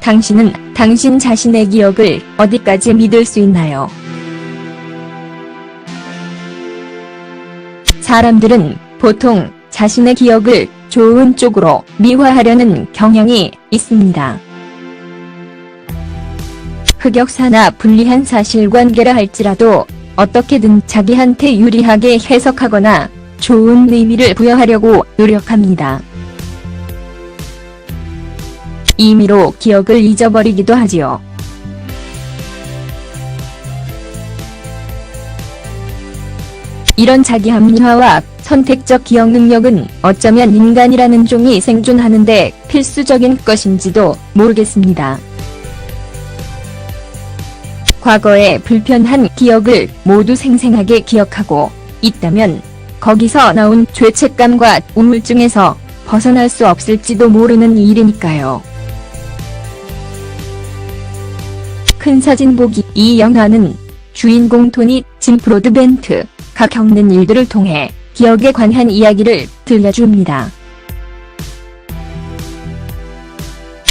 당신은 당신 자신의 기억을 어디까지 믿을 수 있나요? 사람들은 보통 자신의 기억을 좋은 쪽으로 미화하려는 경향이 있습니다. 흑역사나 불리한 사실관계라 할지라도 어떻게든 자기한테 유리하게 해석하거나 좋은 의미를 부여하려고 노력합니다. 임의로 기억을 잊어버리기도 하지요. 이런 자기 합리화와 선택적 기억 능력은 어쩌면 인간이라는 종이 생존하는데 필수적인 것인지도 모르겠습니다. 과거의 불편한 기억을 모두 생생하게 기억하고 있다면 거기서 나온 죄책감과 우울증에서 벗어날 수 없을지도 모르는 일이니까요. 큰 사진 보기 이 영화는 주인공 토니 짐 브로드벤트 가 겪는 일들을 통해 기억에 관한 이야기를 들려줍니다.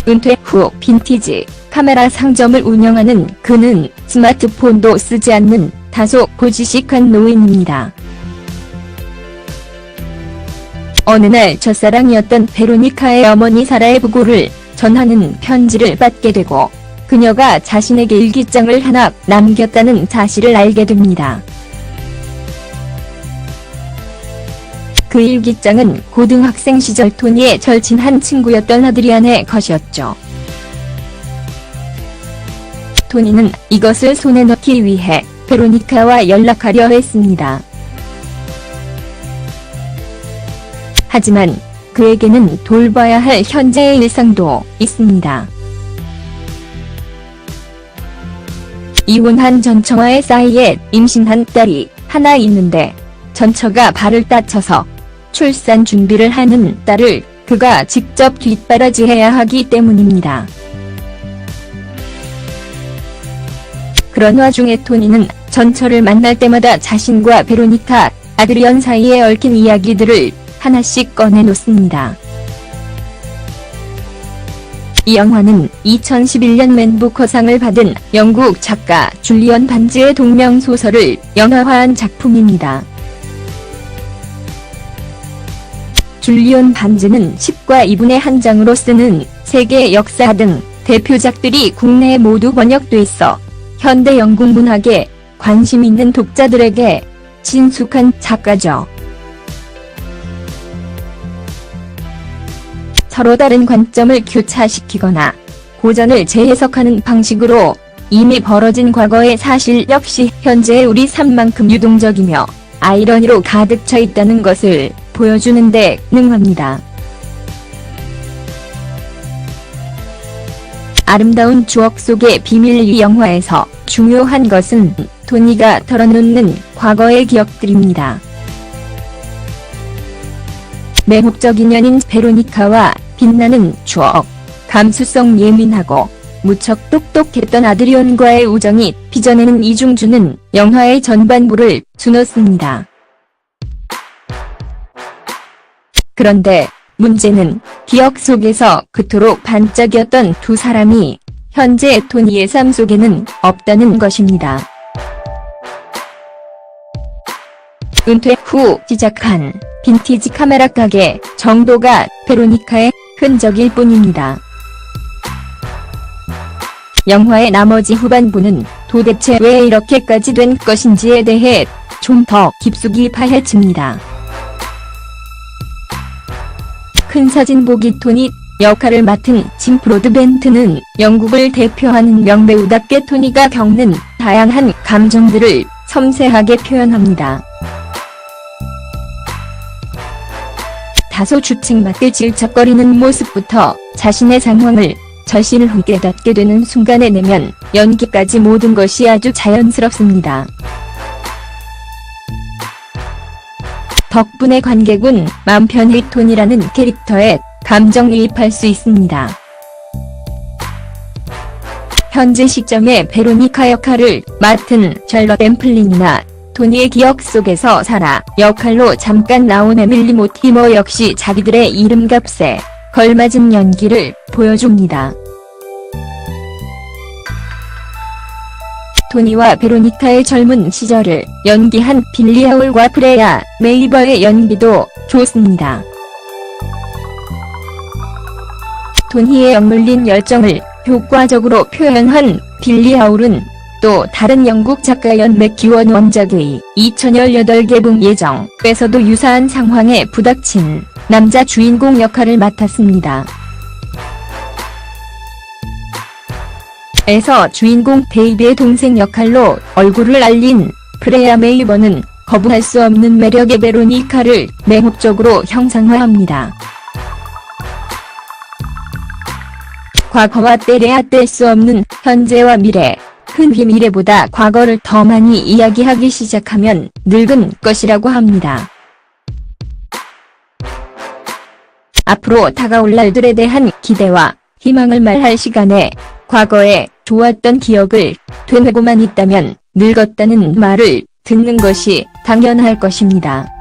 은퇴 후 빈티지 카메라 상점을 운영하는 그는 스마트폰도 쓰지 않는 다소 고지식한 노인입니다. 어느 날 첫사랑이었던 베로니카의 어머니 사라의 부고를 전하는 편지를 받게 되고 그녀가 자신에게 일기장을 하나 남겼다는 사실을 알게 됩니다. 그 일기장은 고등학생 시절 토니의 절친한 친구였던 아드리안의 것이었죠. 토니는 이것을 손에 넣기 위해 베로니카와 연락하려 했습니다. 하지만 그에게는 돌봐야 할 현재의 일상도 있습니다. 이혼한 전처와의 사이에 임신한 딸이 하나 있는데 전처가 발을 다쳐서 출산 준비를 하는 딸을 그가 직접 뒷바라지해야 하기 때문입니다. 그런 와중에 토니는 전철을 만날 때마다 자신과 베로니카, 아드리언 사이에 얽힌 이야기들을 하나씩 꺼내놓습니다. 이 영화는 2011년 맨부커상을 받은 영국 작가 줄리언 반즈의 동명 소설을 영화화한 작품입니다. 줄리온 반즈는 10과 2분의 한 장으로 쓰는 세계 역사 등 대표작들이 국내에 모두 번역돼 있어 현대 영국 문학에 관심 있는 독자들에게 친숙한 작가죠. 서로 다른 관점을 교차시키거나 고전을 재해석하는 방식으로 이미 벌어진 과거의 사실 역시 현재의 우리 삶만큼 유동적이며 아이러니로 가득 차 있다는 것을 보여주는 데 능합니다. 아름다운 추억 속의 비밀 이 영화에서 중요한 것은 토니가 털어놓는 과거의 기억들입니다. 매혹적인 연인 베로니카와 빛나는 추억, 감수성 예민하고 무척 똑똑했던 아드리온과의 우정이 빚어내는 이중주는 영화의 전반부를 주놓습니다. 그런데 문제는 기억 속에서 그토록 반짝였던 두 사람이 현재 토니의 삶 속에는 없다는 것입니다. 은퇴 후 시작한 빈티지 카메라 가게 정도가 베로니카의 흔적일 뿐입니다. 영화의 나머지 후반부는 도대체 왜 이렇게까지 된 것인지에 대해 좀 더 깊숙이 파헤칩니다. 큰 사진 보기 토니 역할을 맡은 짐 브로드벤트는 영국을 대표하는 명배우답게 토니가 겪는 다양한 감정들을 섬세하게 표현합니다. 다소 주책맞게 질척거리는 모습부터 자신의 상황을 절실하게 깨닫게 되는 순간에 내면 연기까지 모든 것이 아주 자연스럽습니다. 덕분에 관객은 맘 편히 톤이라는 캐릭터에 감정이입할 수 있습니다. 현재 시점에 베로니카 역할을 맡은 셜럿 앰플린이나 토니의 기억 속에서 살아 역할로 잠깐 나온 에밀리 모티머 역시 자기들의 이름값에 걸맞은 연기를 보여줍니다. 토니와 베로니카의 젊은 시절을 연기한 빌리 하울과 프레야 메이버의 연기도 좋습니다. 토니의 억눌린 열정을 효과적으로 표현한 빌리 하울은 또 다른 영국 작가 연 맥기원 원작의 2018 개봉 예정 에서도 유사한 상황에 부닥친 남자 주인공 역할을 맡았습니다. 에서 주인공 데이비의 동생 역할로 얼굴을 알린 프레야 메이버는 거부할 수 없는 매력의 베로니카를 매혹적으로 형상화합니다. 과거와 떼래야 뗄 수 없는 현재와 미래, 흔히 미래보다 과거를 더 많이 이야기하기 시작하면 늙은 것이라고 합니다. 앞으로 다가올 날들에 대한 기대와 희망을 말할 시간에 과거에 좋았던 기억을 되뇌고만 있다면 늙었다는 말을 듣는 것이 당연할 것입니다.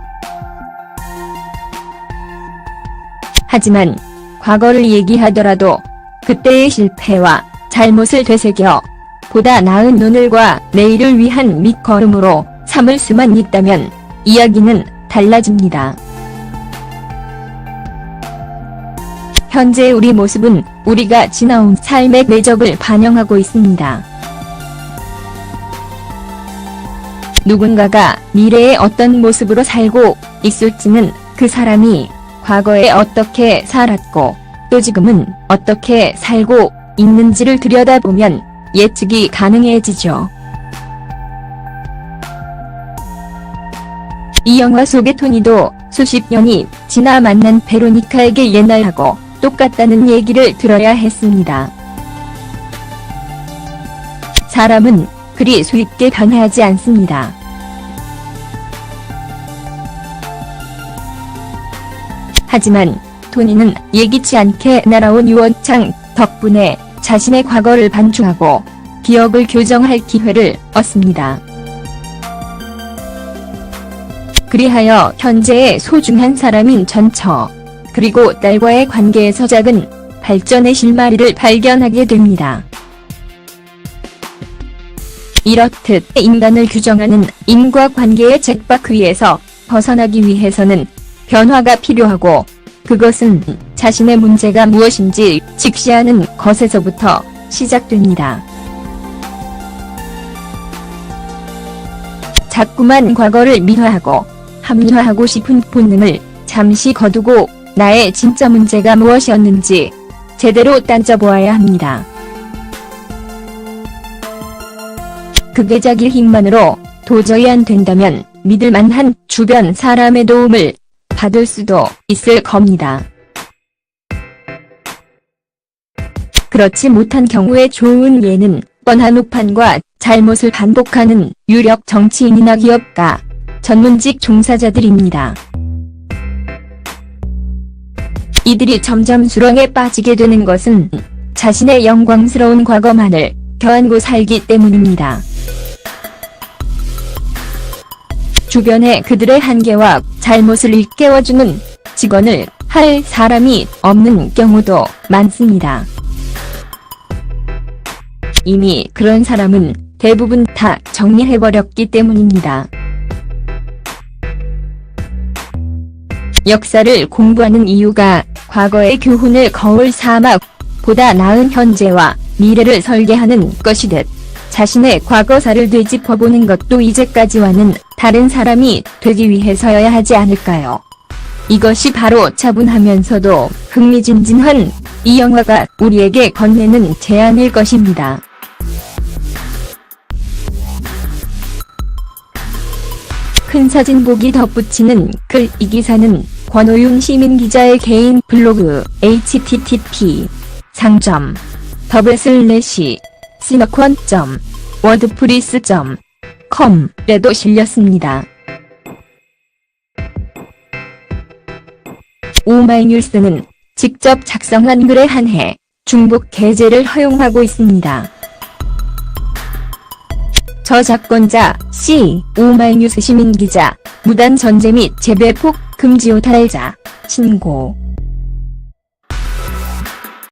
하지만 과거를 얘기하더라도 그때의 실패와 잘못을 되새겨 보다 나은 오늘과 내일을 위한 밑거름으로 삼을 수만 있다면 이야기는 달라집니다. 현재 우리 모습은 우리가 지나온 삶의 매적을 반영하고 있습니다. 누군가가 미래의 어떤 모습으로 살고 있을지는 그 사람이 과거에 어떻게 살았고 또 지금은 어떻게 살고 있는지를 들여다보면 예측이 가능해지죠. 이 영화 속의 토니도 수십 년이 지나 만난 베로니카에게 옛날하고 똑같다는 얘기를 들어야 했습니다. 사람은 그리 쉽게 변하지 않습니다. 하지만 토니는 예기치 않게 날아온 유언창 덕분에 자신의 과거를 반추하고 기억을 교정할 기회를 얻습니다. 그리하여 현재의 소중한 사람인 전처, 그리고 딸과의 관계에서 작은 발전의 실마리를 발견하게 됩니다. 이렇듯 인간을 규정하는 인과관계의 잭박 위에서 벗어나기 위해서는 변화가 필요하고 그것은 자신의 문제가 무엇인지 직시하는 것에서부터 시작됩니다. 자꾸만 과거를 미화하고 합리화하고 싶은 본능을 잠시 거두고 나의 진짜 문제가 무엇이었는지 제대로 따져보아야 합니다. 그게 자기 힘만으로 도저히 안 된다면 믿을 만한 주변 사람의 도움을 받을 수도 있을 겁니다. 그렇지 못한 경우에 좋은 예는 뻔한 오판과 잘못을 반복하는 유력 정치인이나 기업가, 전문직 종사자들입니다. 이들이 점점 수렁에 빠지게 되는 것은 자신의 영광스러운 과거만을 껴안고 살기 때문입니다. 주변에 그들의 한계와 잘못을 일깨워주는 직원을 할 사람이 없는 경우도 많습니다. 이미 그런 사람은 대부분 다 정리해버렸기 때문입니다. 역사를 공부하는 이유가 과거의 교훈을 거울 삼아 보다 나은 현재와 미래를 설계하는 것이듯 자신의 과거사를 되짚어보는 것도 이제까지와는 다른 사람이 되기 위해서여야 하지 않을까요? 이것이 바로 차분하면서도 흥미진진한 이 영화가 우리에게 건네는 제안일 것입니다. 큰 사진 보기 덧붙이는 글 이 기사는 권오윤 시민 기자의 개인 블로그 http 상점 더블 슬래시 시너콘.점 워드프리스.com 에도 실렸습니다. 오마이뉴스는 직접 작성한 글에 한해 중복 게재를 허용하고 있습니다. 저작권자 C 오마이뉴스 시민기자 무단 전제 및 재배폭 금지 오 탈자 신고